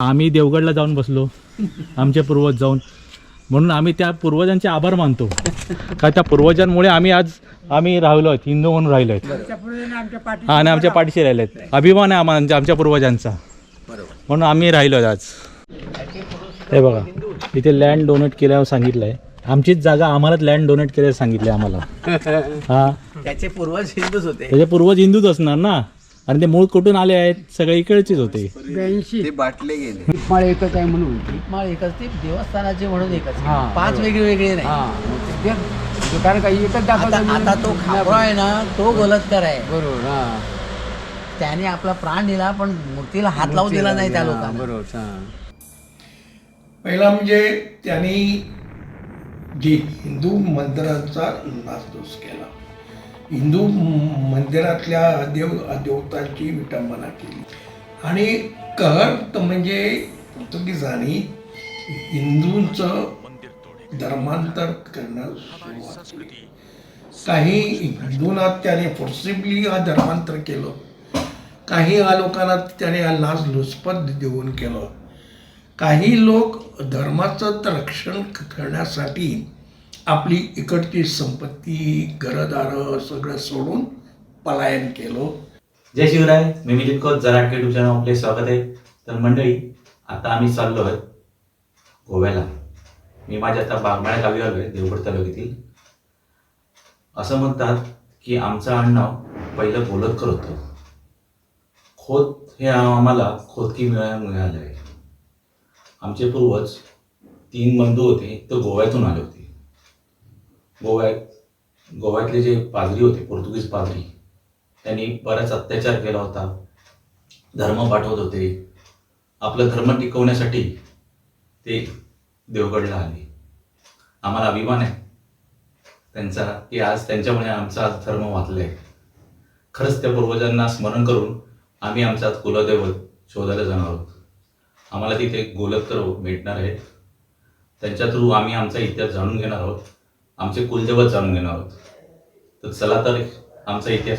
आम्ही देवगडला जाऊन बसलो. आमचे पूर्वज जाऊन. म्हणून आम्ही त्या पूर्वजांचे आभार मानतो. का त्या पूर्वजांमुळे आम्ही आज आम्ही राहिलो आहेत हिंदू म्हणून राहिलो आहेत. हा आणि आमच्या पाठीशी राहिले आहेत. अभिमान आहे आम्हाला आमच्या पूर्वजांचा. म्हणून आम्ही राहिलो आहेत आज. हे बघा इथे लँड डोनेट केल्यावर सांगितलं आहे आमचीच जागा आम्हालाच लँड डोनेट केल्यावर सांगितलं आम्हाला. हा. त्याचे पूर्वज हिंदूच होते. त्याचे पूर्वज हिंदूच असणार ना? आणि ते मूळ कुठून आले आहेत सगळे इकडचेच होते. ते बाटले गेले. माळ एकच आहे म्हणून माळ एकच ते देवस्थानाचे म्हणून एकच. हा, पाच बरोबर. वेगळे वेगळे नाही. हा. मग ते- ते- कारण काही एकच आता दाखवतो आता तो खापरा आहे ना तो बलात्कार आहे. बरोबर हा. त्याने आपला प्राण दिला पण मूर्तीला हात लावू दिला नाही त्या हा, लोकांना. बरोबर हा. पहिला म्हणजे त्यांनी जे हिंदू मंदिरांचा नासधूस केला. हिंदू मंदिरातल्या देव देवतांची विटंबना केली. आणि कहर म्हणजे पोर्तुगीजांनी हिंदूंचं धर्मांतर करणं सुरुवात केली. काही हिंदूंना त्याने फोर्सिबली हा धर्मांतर केलं. काही लोकांना त्याने हा लाच लुचपत देऊन केलं. काही लोक धर्माचं तर रक्षण करण्यासाठी आपली इकडची संपत्ती घरदारं सगळं सोडून पलायन केलो. जय शिवराय मी मिलिंद खोत जराट युट्यूब चॅनल आपले स्वागत आहे. तर मंडळी आता आम्ही चाललो आहोत गोव्याला. मी माझ्या आता बागमाळ्या गावी आलो आहे देवगड तालुक्यातील. असं म्हणतात की आमचं आडनाव पहिलं बोलतकर होतं. खोत हे आम्हाला खोतकी मिळा मिळालं आहे आमचे पूर्वज तीन बंधू होते ते गोव्यातून आले होते. गोव्यात गोव्यातले जे पादरी होते पोर्तुगीज पादरी त्यांनी बराच अत्याचार केला होता. धर्म पाठवत होते. आपलं धर्म टिकवण्यासाठी ते देवगडला आले. आम्हाला अभिमान आहे. त्यांचा की आज त्यांच्यामुळे आमचा आज धर्म वाचला आहे खरंच त्या पूर्वजांना स्मरण करून आम्ही आमचा कुलदैवत शोधायला जाणार आहोत. आम्हाला तिथे गोलत्तर भेटणार आहेत. त्यांच्या थ्रू आम्ही आमचा इतिहास जाणून घेणार आहोत. आमचे कुलदैवत जाणून घेणार आहोत. तर चला तर आमचा इतिहास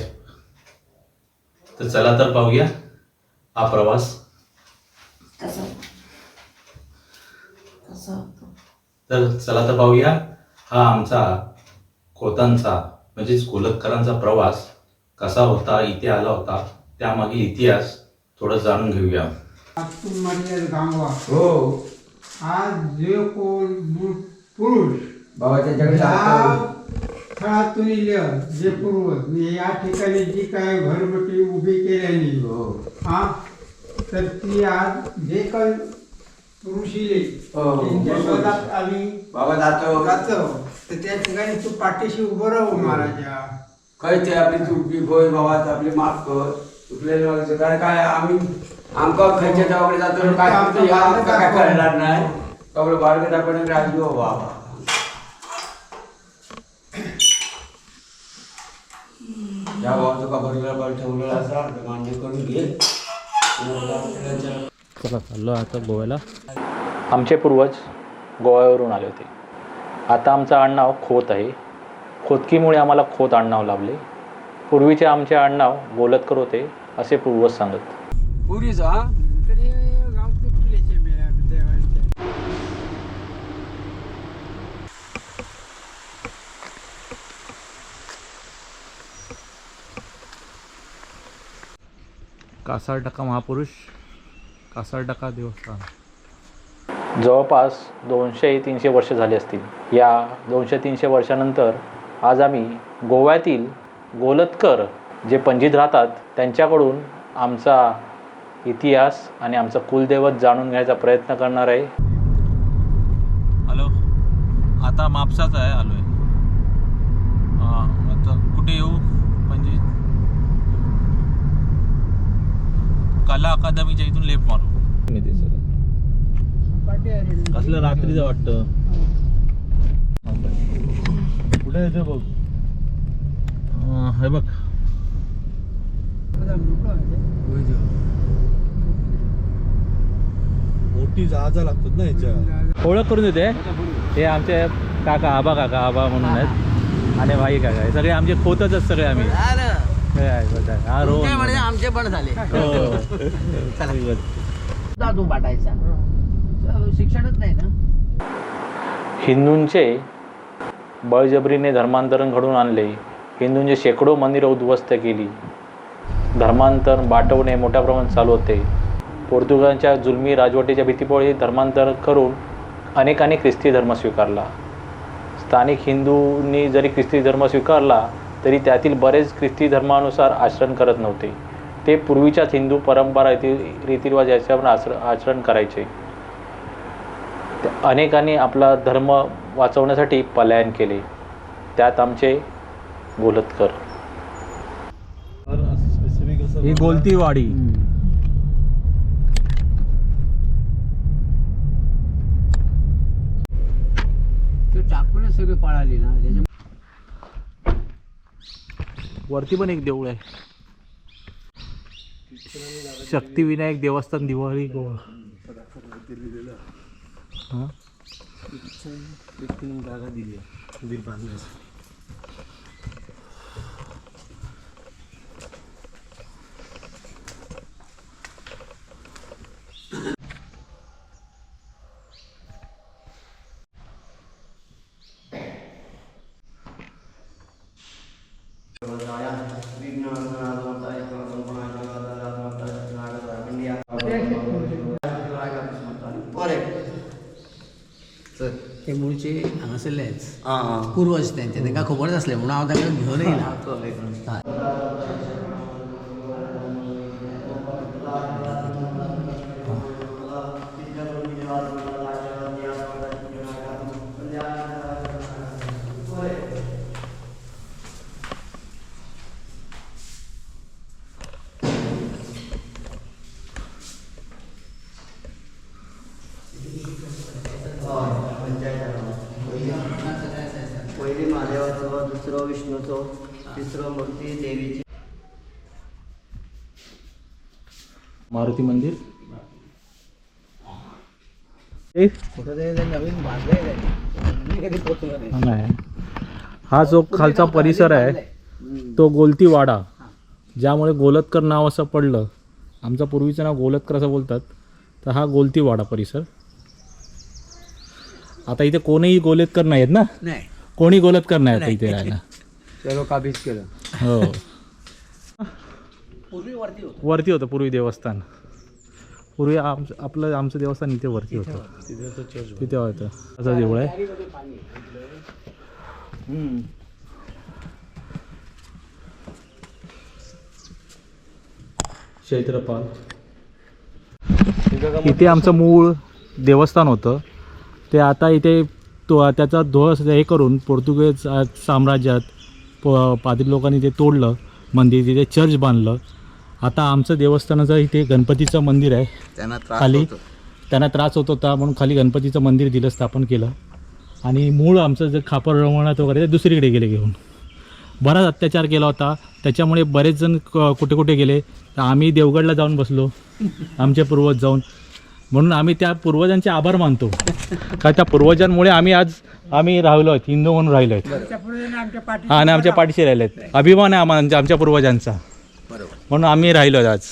तर चला तर पाहूया हा प्रवास. तर चला तर पाहूया हा आमचा खोतांचा म्हणजेच कोलतकरांचा प्रवास कसा होता इथे आला होता त्यामागील इतिहास थोडं जाणून घेऊया. हो. आज जे कोण पुरुष बाबाच्या जगात या खेळातून इलं जे पूर्वज मी या ठिकाणी जी काय घरबटी उभी केल्यानी हो. हा तर ती आज जे इले हो, त्यांच्या. शोधात आम्ही बाबा जातो. जातो. तर त्या ठिकाणी तू पाठीशी उभं राहू महाराजा. खंय ते आपली चुकी होय बाबा आपली माफ कर. चुकलेलं कारण काय आम्ही आमका खंयच्या जातो काय काय कळणार नाही? बाळगत आपण राजू बाबा. या बाबा तुका भरलेला बळ ठेवलेला असा मान्य करून घे. चला चाललो आता गोव्याला. आमचे पूर्वज गोव्यावरून आले होते. आता आमचं आडनाव खोत आहे. खोतकीमुळे आम्हाला खोत आडनाव लाभले. पूर्वीचे आमचे आडनाव गोलतकर होते असे पूर्वज सांगत. पुरीचा हा तरी गाव तुटल्याचे मेळा देवाचे कासारटका महापुरुष कासारटका देवस्थान. जवळपास दोनशे तीनशे वर्ष झाली असतील. या दोनशे तीनशे वर्षानंतर आज आम्ही गोव्यातील गोलतकर जे पणजीत राहतात त्यांच्याकडून आमचा इतिहास आणि आमचं कुलदैवत जाणून घ्यायचा प्रयत्न करणार आहे. हॅलो. आता मापसाच आहे आलो आहे आता कुठे येऊ पणजीत कला अकादमीच्या इथून लेप मारू. मी ते कसलं रात्रीचं वाटतं? कुठे येते बघ? अं, हे बघ. मोठं आहे. मोठी जहाजा लागतात ना ह्याच्या ओळख करून देते. हे आमचे काका आबा काका आबा म्हणून आहेत. आणि भाई काका. हे सगळे आमचे खोतच सगळे आम्ही. हे. हा म्हणजे आमचे पण झाले. हो. सुद्धा तो बाटायचा स- शिक्षणच नाही ना? हिंदूंचे बळजबरीने धर्मांतरण घडवून आणले. हिंदूंचे शेकडो मंदिरं उद्ध्वस्त केली. धर्मांतर बाटवणे मोठ्या प्रमाणात चालू होते. पोर्तुगालच्या जुलमी राजवटीच्या भीतीपोळे धर्मांतर करून अनेकांनी ख्रिस्ती धर्म स्वीकारला. स्थानिक हिंदूंनी जरी ख्रिस्ती धर्म स्वीकारला तरी त्यातील बरेच ख्रिस्ती धर्मानुसार आचरण करत नव्हते. ते पूर्वीच्याच हिंदू परंपरा रीती रीतिरिवाज याच्यावर आचर आचरण करायचे. अनेकांनी आपला धर्म वाचवण्यासाठी पलायन केले. त्यात आमचे गोलतकर. ही गोलतीवाडी. तो टाकूनच सगळे पळाली ना वरती पण एक देऊळ आहे. शक्तिविनायक देवस्थान दिवाळी गोवा. हां? जागा दिली आहे. मंदिर बांधण्यास ते मूळचे हांगासरलेच पूर्वज त्यांचे तांकां खबर नासलें म्हणून हांव तांकां घेवन येयला हय. पहिली महादेवाचो दुसरो विष्णूचो तिसरो मूर्ती देवीची. मारुती मंदिर. नवीन नाही. हा जो खालचा परिसर आहे तो गोलतीवाडा. ज्यामुळे गोलतकर नाव असं पडलं. आमचं पूर्वीचं नाव गोलतकर असं बोलतात. तर हा गोलतीवाडा परिसर. आता इथे कोणीही गोलतकर नाही आहेत ना? नाही. कोणी गोलतकर नाही आता इथे राहायला. चलो काबीज केलं? हो. पूर्वी वरती होतं. वरती होतं पूर्वी देवस्थान. पूर्वी आमचं आपलं आमचं देवस्थान इथे वरती होतं. तिथे होतं असं देऊळ आहे. चैत्रपाल. इथे आमचं मूळ देवस्थान होतं. ते आता इथे तो त्याचा ध्वस हे करून पोर्तुगीज साम्राज्यात प पाद्री लोकांनी ते तोडलं मंदिर तिथे चर्च बांधलं आता आमचं देवस्थानाचं इथे गणपतीचं मंदिर आहे त्यांना खाली. त्यांना त्रास होत होता म्हणून खाली गणपतीचं मंदिर दिलं स्थापन केलं. आणि मूळ आमचं जे खापर रवणात वगैरे ते दुसरीकडे गेले घेऊन. बराच अत्याचार केला होता. त्याच्यामुळे बरेच जण क- कुठे कुठे गेले. तर आम्ही देवगडला जाऊन बसलो. आमचे पूर्वज जाऊन. म्हणून आम्ही त्या पूर्वजांचे आभार मानतो. का त्या पूर्वजांमुळे आम्ही आज आम्ही राहिलो आहेत हिंदू म्हणून राहिलो आहेत. हा आणि आमच्या पाठीशी राहिले आहेत. अभिमान आहे आम्हा आमच्या पूर्वजांचा. म्हणून आम्ही राहिलो आहेत आज.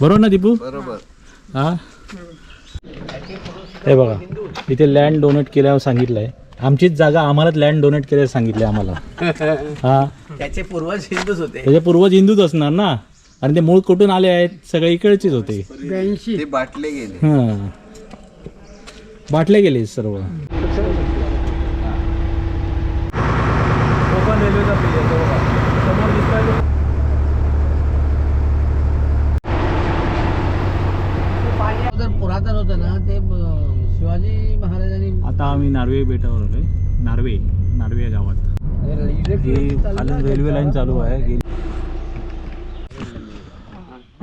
बरोबर ना दीपू? बरोबर. हा? हे बघा इथे लँड डोनेट केल्यावर सांगितलं आहे आमचीच जागा आम्हालाच लँड डोनेट केल्यावर सांगितलं आम्हाला. हा? त्याचे पूर्वज हिंदूच होते. त्याचे पूर्वज हिंदूच असणार ना? आणि ते मूळ कुठून आले आहेत? सगळे इकडचेच होते. ब्याऐंशी. ते बाटले गेले. हां. बाटले गेले सर्व. जर पुरातन होतं ना ते ब- शिवाजी महाराजांनी आता आम्ही नार्वे बेटावर आलोय. नार्वे नार्वे या गावात ही खालून रेल्वे लाईन चालू आहे. गेली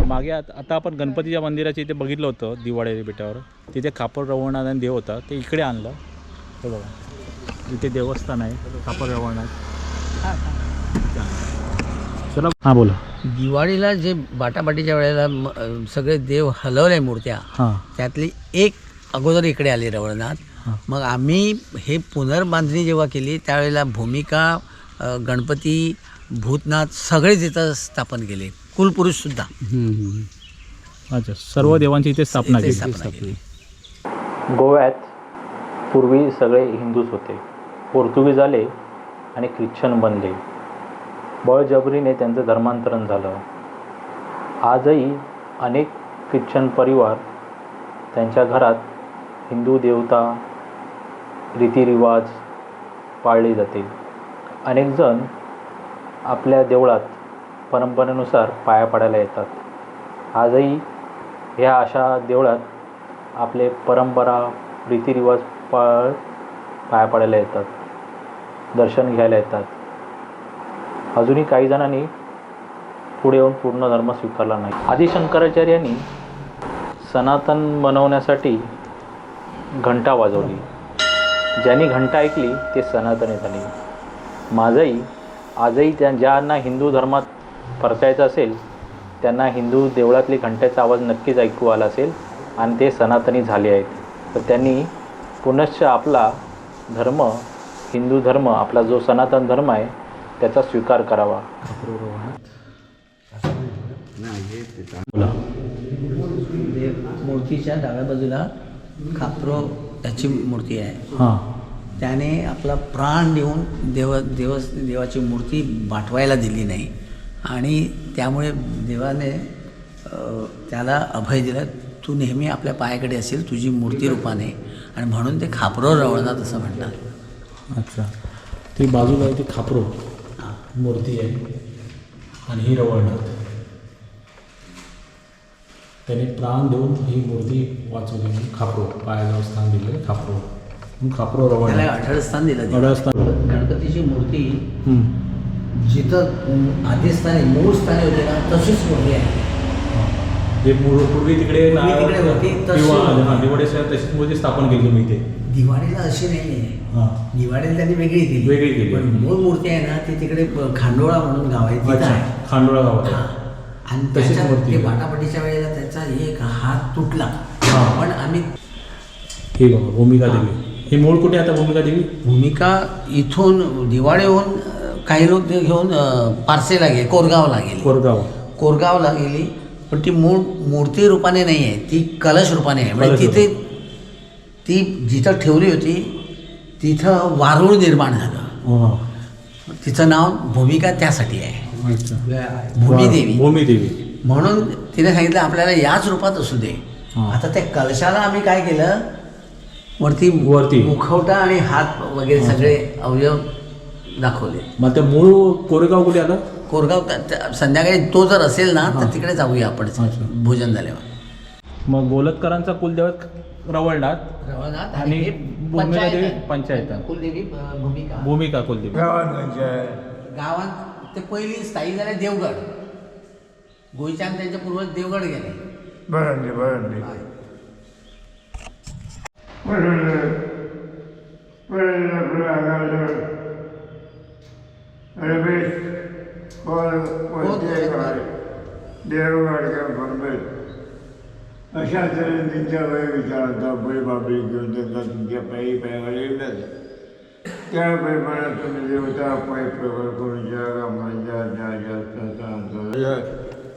मागे आत- आता आपण गणपतीच्या मंदिराच्या इथे बघितलं होतं दिवाळे बेटावर तिथे खापर रवणारा देव होता. ते इकडे आणलं. हे बघा. इथे देवस्थान आहे. खापर रवणात चला. हां बोला. दिवाळीला जे बाटाबाटीच्या वेळेला सगळे देव हलवले मूर्त्या हां. त्यातली एक अगोदर इकडे आली रवळनाथ. मग आम्ही हे पुनर्बांधणी जेव्हा केली त्यावेळेला भूमिका गणपती भूतनाथ सगळेच इथं स्थापन केले. कुलपुरुष सुद्धा. अच्छा सर्व देवांची इथे स्थापना इथे केली. स्थापना केली. गोव्यात पूर्वी सगळे हिंदूच होते. पोर्तुगीज आले आणि ख्रिश्चन बनले. बळजबरीने त्यांचं धर्मांतरण झालं. आजही अनेक ख्रिश्चन परिवार त्यांच्या घरात हिंदू देवता रीतिरिवाज पाळले जाते. अनेक जण आपल्या देवळात परंपरेनुसार पाया पडायला येतात. आजही ह्या अशा देवळात आपले परंपरा रीतिरिवाज पाळ पाया पडायला येतात. दर्शन घ्यायला येतात. अजूनही काही जणांनी पुढे येऊन पूर्ण धर्म स्वीकारला नाही. आदी शंकराचार्यांनी सनातन बनवण्यासाठी घंटा वाजवली. ज्यांनी घंटा ऐकली ते सनातनी झाली. माझंही आजही त्या ज्यांना हिंदू धर्मात परतायचं असेल त्यांना हिंदू देवळातली घंट्याचा आवाज नक्कीच ऐकू आला असेल आणि ते सनातनी झाले आहेत. तर त्यांनी पुनश्च आपला धर्म हिंदू धर्म आपला जो सनातन धर्म आहे त्याचा स्वीकार करावा. देव मूर्तीच्या डाव्या बाजूला खापरो त्याची मूर्ती आहे. हां. त्याने आपला प्राण देऊन देव देव देवाची मूर्ती बाटवायला दिली नाही. आणि त्यामुळे देवाने त्याला अभय दिलं तू नेहमी आपल्या पायाकडे असेल तुझी मूर्ती रूपाने. आणि म्हणून ते खापरो रवळतात असं म्हणतात. अच्छा. ती बाजूला आहे ती खापरो. मूर्ती आहे. आणि ही रवळनाथ त्याने प्राण देऊन ही मूर्ती वाचवली. म्हणून खापरो. पायाजवळ स्थान दिलं खापरो. खापरो रवळनाथ अढळ स्थान दिलं देवाने. अढळस्थान. गणपतीची मूर्ती. जिथं आधी स्थानी मूळ स्थानी होते ना तशीच मूर्ती आहे जे पूर्व पूर्वी तिकडे तिकडे होती, तशी किंवा होती. हां, दिवाळीच्या तशीच मूर्ती स्थापन केली तुम्ही इथे दिवाळीला अशी नाही आहे हां दिवाळीला त्यांनी वेगळी केली वेगळी केली. पण मूळ मूर्ती आहे ना ती तिकडे प- खांडोळा म्हणून गाव आहे तिथं अच्छा आहे खांडोळा गावात हा. आहे. आणि तशीच मूर्ती ते आहे. बाटापटीच्या वेळेला त्याचा एक हात तुटला हा. पण आम्ही हे बघा भूमिका देवी हे मूळ कुठे आहे आता भूमिका देवी भूमिका इथून दिवाळीहून काही लोक ते घेऊन पारसेला गेले कोरगावला गेले. कोरगाव. कोरगावला गेली पण ती मूळ मूर्ती रूपाने नाही आहे ती कलश रूपाने आहे. म्हणजे तिथे ती जिथं ठेवली होती तिथं वारूळ निर्माण झालं. हां तिचं नाव भूमिका त्यासाठी आहे. भूमिदेवी. भूमी देवी म्हणून तिने सांगितलं आपल्याला याच रूपात असू दे. हा. आता त्या कलशाला आम्ही काय केलं? वरती वरती. मुखवटा आणि हात वगैरे सगळे अवयव दाखवले. मग ते मूळ कोरेगाव कुठे आलं कोरगाव संध्याकाळी तो जर असेल ना हा. तर तिकडे जाऊया आपण. अच्छा. भोजन झाल्यावर. मग गोलतकरांचा कुलदैवत रवळनाथ रवळनाथ आणि हे भूमिका पंचायत देवी आहे. पंचायत. आहे. कुलदेवी अ, भूमिका. भूमिका कुलदेवी. गावात ते पहिली स्थायी झाले देवगड. गोईचांद त्यांच्या पूर्वज देवगड गेले. बरं बरं अशा तऱ्हेने त्यांच्या वय विचारांचा बैल बाबरी घेऊन त्यांना तुमच्या पायी पायावर येईल त्या पैपाला तुम्ही देवता पाय प्रकार करून ज्या गावांच्या ज्या जास्त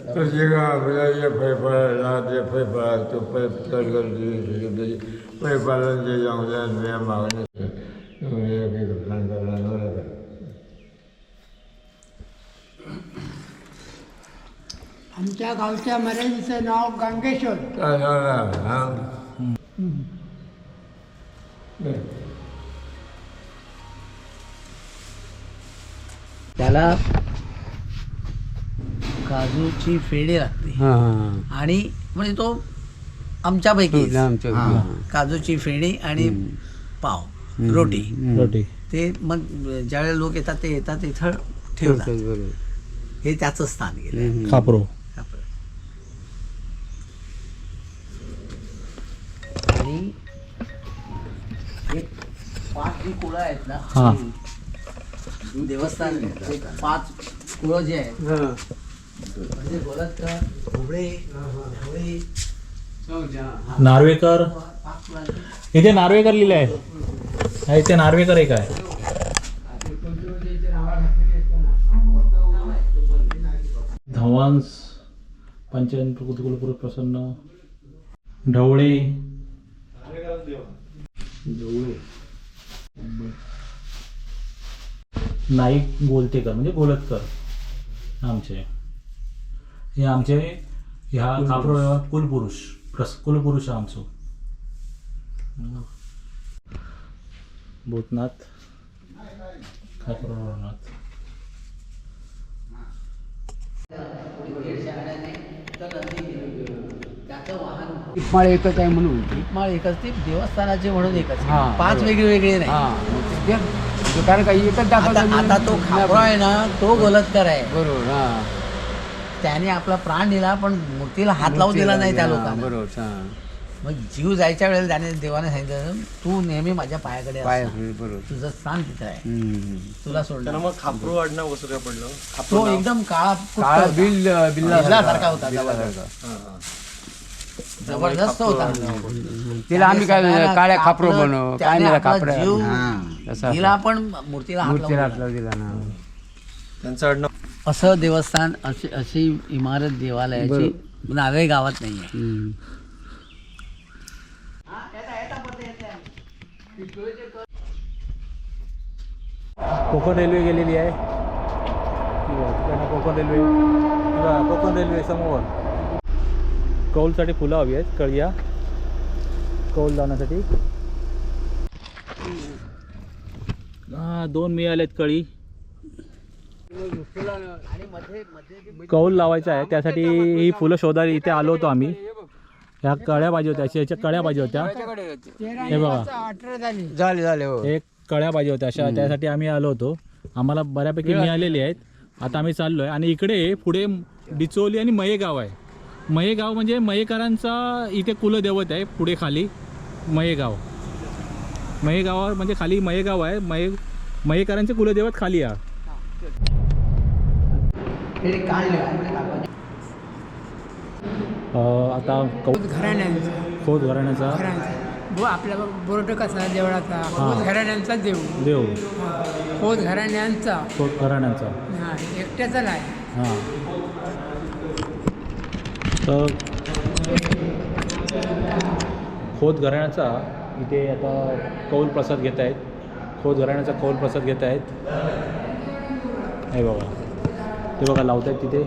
प्रत्येका आपल्या फैफळाला ते फैफळा तो पैप चढ करतो जे जाऊन मागणी आमच्या गावच्या मराठीचं नाव गंगेश्वर. त्याला काजूची फेडी लागते. आणि म्हणजे तो आमच्यापैकी हां. काजूची फेडी आणि पाव रोटी. रोटी. ते मग ज्यावेळेला लोक येतात ते येतात इथं ठेवतात. हे त्याचं स्थान गेलं. खापरो. जी कुळं आहेत ना हां. देवस्थान ते पाच कुळं जे आहेत म्हणजे गोलतकर भोबळे ढवळे नार्वेकर. पाच इथे नार्वेकर लिहिलं आहे हा, इथे नार्वेकर एक आहे. धवांस पंचन कुलपुरुष प्रसन्न. ढवळे. ढवळे. नाईक गोलतेकर म्हणजे गोलतकर. आमचे. हे आमचे ह्या काप्रो कुलपुरुष. प्रस कुलपुरुष आमचो. भूतनाथ. काप्रोनाथ त्याचं वाहन इटमाळ एकच आहे म्हणून. माळ एकच ते देवस्थानाचे म्हणून एकच. हा, पाच बरोबर. वेगळे वेगळे नाही. हा मग ते- कारण काही एकच आता दाखवतो आता तो खापरा आहे ना तो गोलतकर आहे. बरोबर हा. त्याने आपला प्राण दिला पण मूर्तीला हात लावू दिला नाही त्या हा, लोकांना. बरोबर हा. मग जीव जायच्या वेळेला त्याने देवाने सांगितलं तू नेहमी माझ्या पायाकडे पाय. बरोबर. तुझं स्थान तिथं आहे. हम्म. तुला सोडणार मग खापरू आडनाव कसं काय पडलं. तो एकदम काळा कुट्ट काळा होता. बिल बिल्ला बिल्लासारखा होता, बिल्लासारखा. जबरदस्त होता. तिला आम्ही काय सगळ्यांना काळ्या खापरो कापलं, बनव? काय त्याने नाही आपला खापऱ्या जीव तसा दिला पण मूर्तीला हात मूर्तीला लावून हात लावू दिला ना. त्यांचं आडनाव दिला. असं देवस्थान अशी अशी इमारत देवालयाची नावे गावात नाहीये. हम्म. कोकण रेल्वे गेलेली आहे. कोकण रेल्वे. कोकण रेल्वे समोर. कौलसाठी फुलं हवी आहेत. कळिया कौल लावण्यासाठी. हा दोन मिळालेत कळी. कौल लावायचा आहे. त्यासाठी ही फुलं शोधायला इथे आलो होतो आम्ही. ह्या कळ्या पाहिजे होत्या. अशा याच्या कळ्या पाहिजे होत्या. हे बघा. झाली झाले झाले हो एक कळ्या पाहिजे होत्या. अशा त्यासाठी आम्ही आलो होतो. आम्हाला बऱ्यापैकी मिळालेली आहेत. आता आम्ही चाललो आहे आणि इकडे पुढे डिचोली आणि मयेगाव आहे. मयेगाव म्हणजे मयेकरांचा इथे कुलदैवत आहे पुढे खाली मयेगाव. मयेगावावर म्हणजे खाली मयेगाव आहे मये मयेकरांचे कुलदैवत खाली आहे. आता कौ घराण्यांचा. खोत घराण्याचा. घराण्यांचा. आपला बोर्ड कसा देवळाचा? खोत घराण्यांचा देव. देव. खोत घराण्यांचा. खोत घराण्याचा. हा एकट्याचा नाही हां. तर खोत घराण्याचा इथे आता कौल प्रसाद घेत आहेत. खोत घराण्याचा कौल प्रसाद घेत आहेत. हे बघा. ते बघा लावत आहेत तिथे.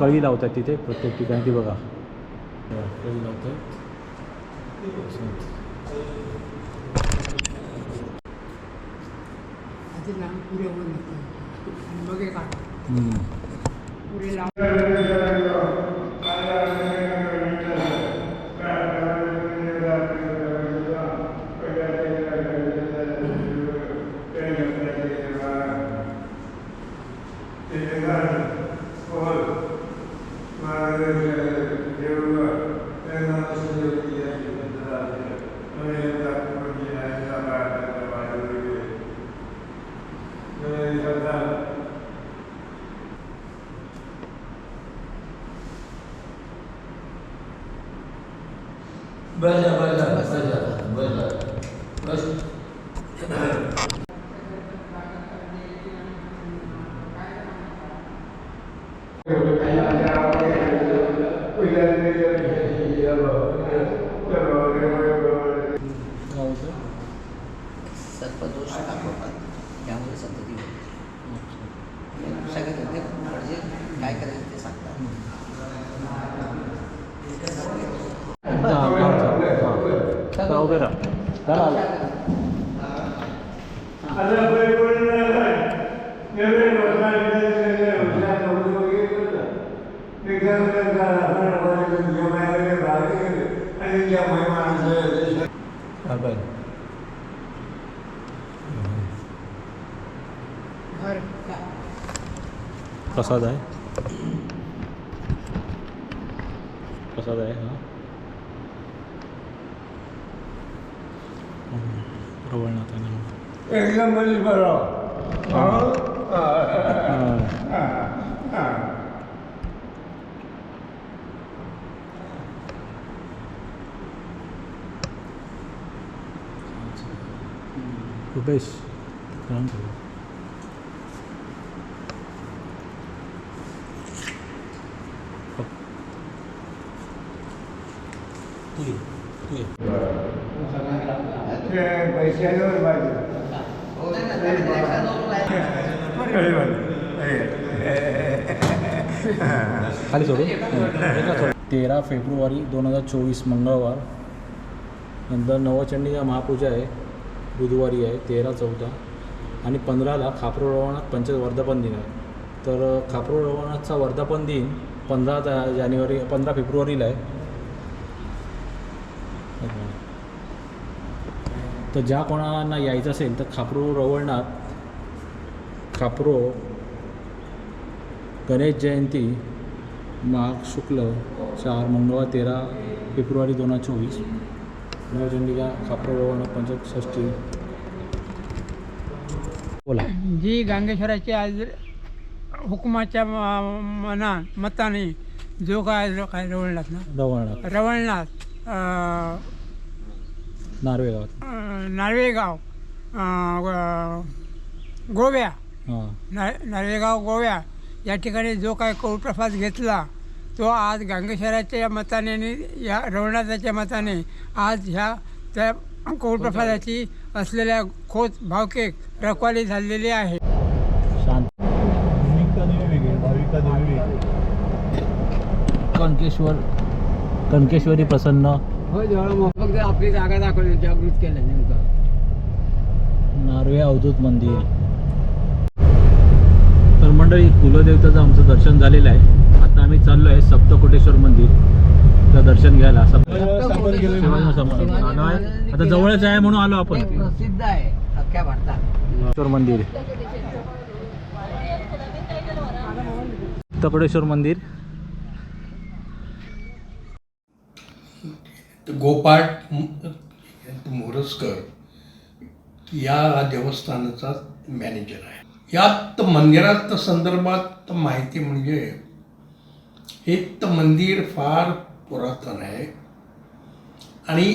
कळी लावत आहेत तिथे प्रत्येक ठिकाणी. ती बघा. हे कळी लावत आहेत. पुरे वर निघतो आणि मग एक आठ हम्म. पुरे लांब काय होतं? सर्पदोष दाखवतात त्यामुळे संतती होते सगळ्यात ते म्हणजे काय करायचं ते सांगतात हां, हां, हां. चला, उभे राहा. चला, आला. घर प्रसाद आहे प्रसाद आहे हा प्रवळनाथ आहे. एकदम. रुपेश तू ये तू ये ते पैशावर पाहिजे खाली सोडू? तेरा फेब्रुवारी दोन हजार चोवीस मंगळवार. नंतर नवचंडीला महापूजा आहे. बुधवारी आहे तेरा चौदा. आणि पंधराला खापरू रवानाथ पंचायत वर्धापन दिन आहे. तर खापरू रवानाथचा वर्धापन दिन पंधरा ता- जानेवारी पंधरा फेब्रुवारीला आहे. तर ज्या कोणाला यायचं असेल तर खापरू रवळनाथ खापरो गणेश जयंती माघ शुक्ल चार मंगळवार तेरा फेब्रुवारी दोन हजार चोवीस नवचंडिका खापरो रवळनाथ पंचायत षष्टी बोला. जी गांगेश्वराची आज हुकुमाच्या मना मताने जो काय रवळनाथ ना? रवळनाथ. रवळनाथ. नार्वे गावात. अं, नार्वेगाव अं, ग- गोव्या. हां. ना नार्वेगाव गोव्या. या ठिकाणी जो काय कौलप्रसाद घेतला तो आज गांगेश्वराच्या मताने आणि या रवळनाथाच्या मताने आज ह्या त्या कौलप्रसादाची असलेल्या खोत भावके रखवाली झालेली आहे. शांत. भूमिका देवी वेगळी भाविका देवी. वेगळी कणकेश्वर कणकेश्वरी प्रसन्न. हो फक्त आपली जागा दाखवली जागृत केलं नेमकं. नार्वे अवधूत मंदिर. तर मंडळी कुलदेवताचं आमचं दर्शन झालेलं आहे. आता आम्ही चाललो आहे सप्तकोटेश्वर मंदिर. दर्शन घ्यायला. आता जवळच आहे म्हणून आलो आपण. प्रसिद्ध आहे अख्ख्या भारतात. मंदिर. सप्तकोटेश्वर मंदिर. गोपाट मोरजकर या देवस्थानाचा मॅनेजर आहे. यात मंदिरात संदर्भात माहिती म्हणजे हे तर मंदिर फार पुरातन आहे आणि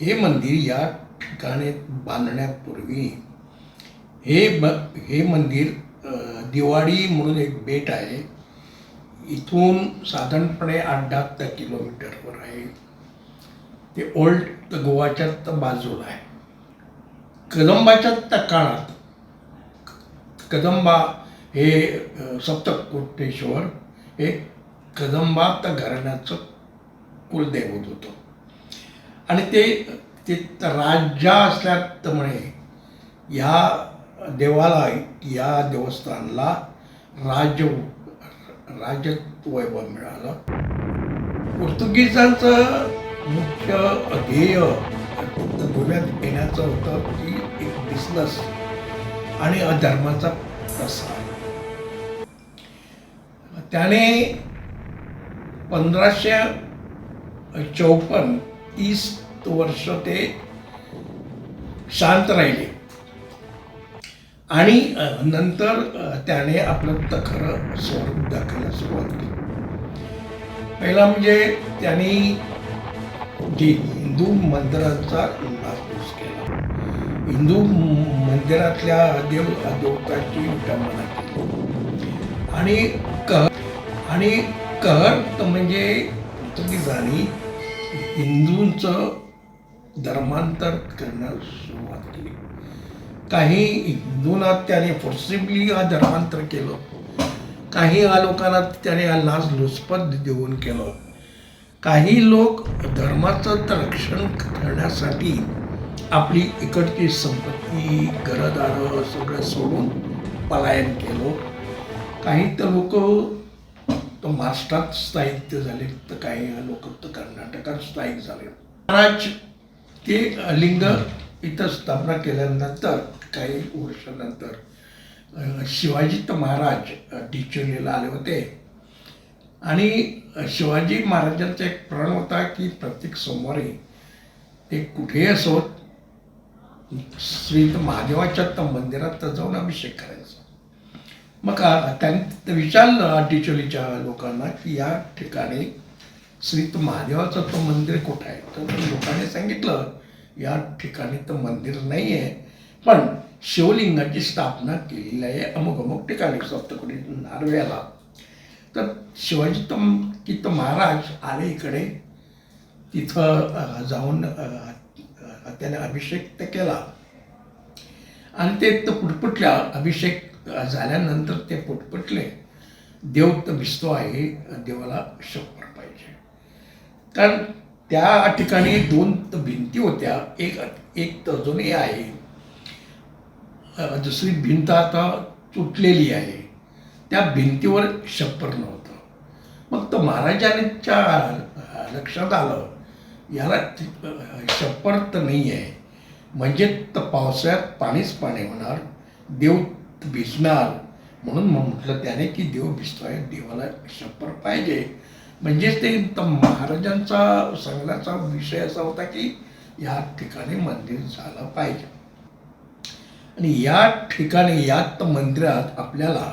हे मंदिर या ठिकाणी बांधण्यापूर्वी हे ब हे मंदिर दिवाळी म्हणून एक बेट आहे. इथून साधारणपणे आठ दहा त्या किलोमीटरवर आहे. ते ओल्ड गोवाच्या बाजूला आहे. कदंबाच्या त्या काळात कदंबा हे सप्तकोटेश्वर हे कदंबा त्या घराण्याचं कुलदैवत होतं. आणि ते ते राजा असल्यामुळे ह्या देवाला या देवस्थानला राज वैभव मिळालं. पोर्तुगीजांचं मुख्य ध्येय गोव्यात येण्याचं होतं की एक बिझनेस आणि अधर्माचा प्रसार. त्याने पंधराशे चौपन्न तीस वर्ष ते शांत राहिले. आणि नंतर त्याने आपलं तखरं स्वरूप दाखवायला सुरुवात केली. पहिला म्हणजे त्यांनी जे हिंदू मंदिरांचा नासपूस केला. हिंदू मंदिरातल्या देव देवताची विटंबना केली. आणि कह आणि कहर म्हणजे पोर्तुगीजांनी हिंदूंचं धर्मांतर करण्यास सुरुवात केली. काही हिंदूंना त्याने फोर्सिबली धर्मांतर केलं. काही लोकांना त्याने लाच लुचपत देऊन केलं. काही लोक धर्माचं तर रक्षण करण्यासाठी आपली इकडची संपत्ती घरदारं सगळं सोडून पलायन केलं. काही तर लोक तर महाराष्ट्रात स्थायिक झाले तर काही लोक तर कर्नाटकात स्थायिक झाले. महाराज ते लिंग इथं स्थापना केल्यानंतर काही वर्षानंतर शिवाजी तर महाराज अ, डिचोलीला आले होते. आणि शिवाजी महाराजांचा एक प्रण होता की प्रत्येक सोमवारी ते कुठेही असोत श्री महादेवाच्या मंदिरात तर जाऊन अभिषेक करायचा. मग त्यांनी विचारलं डिचोलीच्या लोकांना की या ठिकाणी श्री महादेवाचं तो मंदिर कुठं आहे? तर लोकांनी सांगितलं या ठिकाणी तर मंदिर नाही आहे पण शिवलिंगाची स्थापना केलेली आहे. अमुक अमुक ठिकाणी सप्तकोटी नारव्याला. तर शिवाजी तम की महाराज आले इकडे. तिथं जाऊन त्याने अभिषेक तर केला. आणि ते तर पुटपुटल्या अभिषेक झाल्यानंतर ते पुटपुटले. देव तर भिजतो आहे. देवाला शंभर पाहिजे. कारण त्या ठिकाणी दोन भिंती होत्या. एक एक तर अजूनही आहे. दुसरी भिंत आता तुटलेली आहे. त्या भिंतीवर शप्पर नव्हतं. मग तर महाराजांच्या लक्षात आलं याला ति- शप्पर तर नाही आहे. म्हणजे तर पावसाळ्यात पाणीच पाणी होणार देव भिजणार. म्हणून म्हटलं त्याने की देव भिजतोय देवाला शप्पर पाहिजे. म्हणजेच ते महाराजांचा सांगण्याचा विषय असा होता की या ठिकाणी मंदिर झालं पाहिजे. आणि या ठिकाणी या त मंदिरात आपल्याला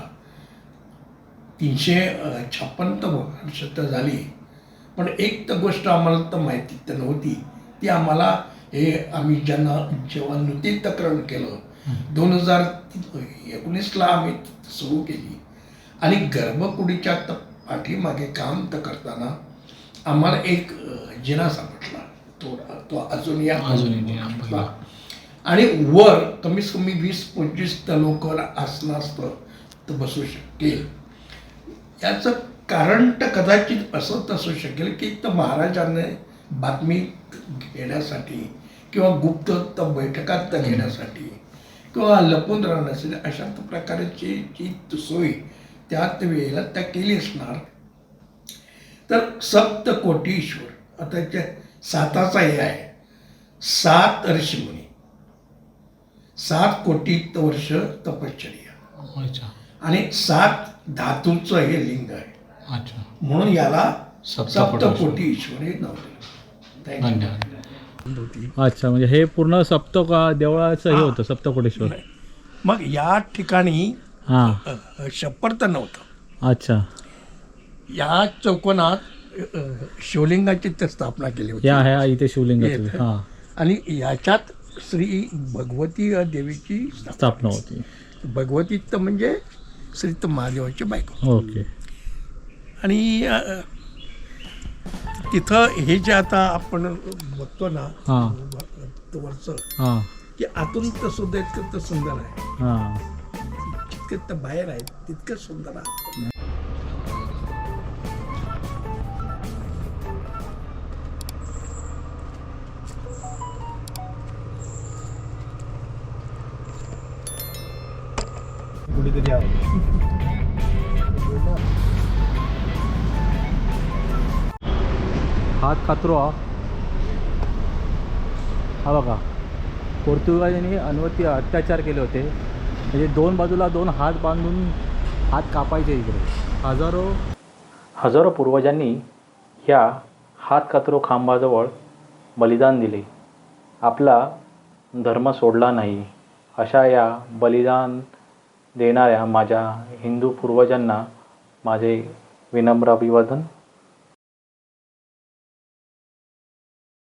तीनशे छप्पन तर वर्ष तर झाली. पण एक तर गोष्ट आम्हाला तर माहिती तर नव्हती. ती आम्हाला हे आम्ही ज्यांना जेव्हा नृत्य केलं दोन हजार एकोणीसला आम्ही सुरू केली. आणि गर्भकुडीच्या त पाठीमागे काम तर करताना आम्हाला एक जिना सापडला. तो तो अजून या बघितला. आणि वर कमीत कमी वीस पंचवीस तर लोक असणार तर बसू शकेल. याचं कारण तर कदाचित असंच असू शकेल की तर महाराजांनी बातमी घेण्यासाठी किंवा गुप्त तर बैठकात तर घेण्यासाठी किंवा लपून राहण्यासाठी अशा प्रकारची जी सोय त्यात वेळेला त्या केली असणार. तर सप्तकोटीश्वर आता त्या साताचा हे आहे सात ऋषीमुनी. सात कोटी वर्ष तपश्चर्या. अच्छा. आणि सात धातूचं हे लिंग आहे. अच्छा. म्हणून याला सप्तकोटी सप्तकोटी ईश्वरी. नाव दिलं. Thank you. धन्यवाद. अच्छा म्हणजे हे पूर्ण सप्त देवळाचं हे होतं सप्तकोटेश्वर. मग या ठिकाणी हां. शप्पर तर नव्हतं. अच्छा. या चौकोनात शिवलिंगाची स्थापना केली होती. इथे. हां. आणि याच्यात श्री भगवती देवीची स्थापना होती. भगवती तर म्हणजे श्री तर महादेवाची बायको. ओके. आणि तिथं हे जे आता आपण बघतो ना वरचं की आतून तर सुद्धा इतकं तर सुंदर आहे. हां. जितकं तर बाहेर आहे तितकं सुंदर आहे. हात 들어와 हा हा बघा. पोर्तुगाजांनी अनवती अत्याचार केले होते. म्हणजे दोन बाजूला दोन हात बांधून हात कापायचे इकडे. हजारो हजारो पूर्वजांनी ह्या हात कातरो खांबाजवळ बलिदान दिले. आपला धर्म सोडला नाही. अशा या बलिदान देणाऱ्या माझ्या हिंदू पूर्वजांना माझे विनम्र अभिवादन.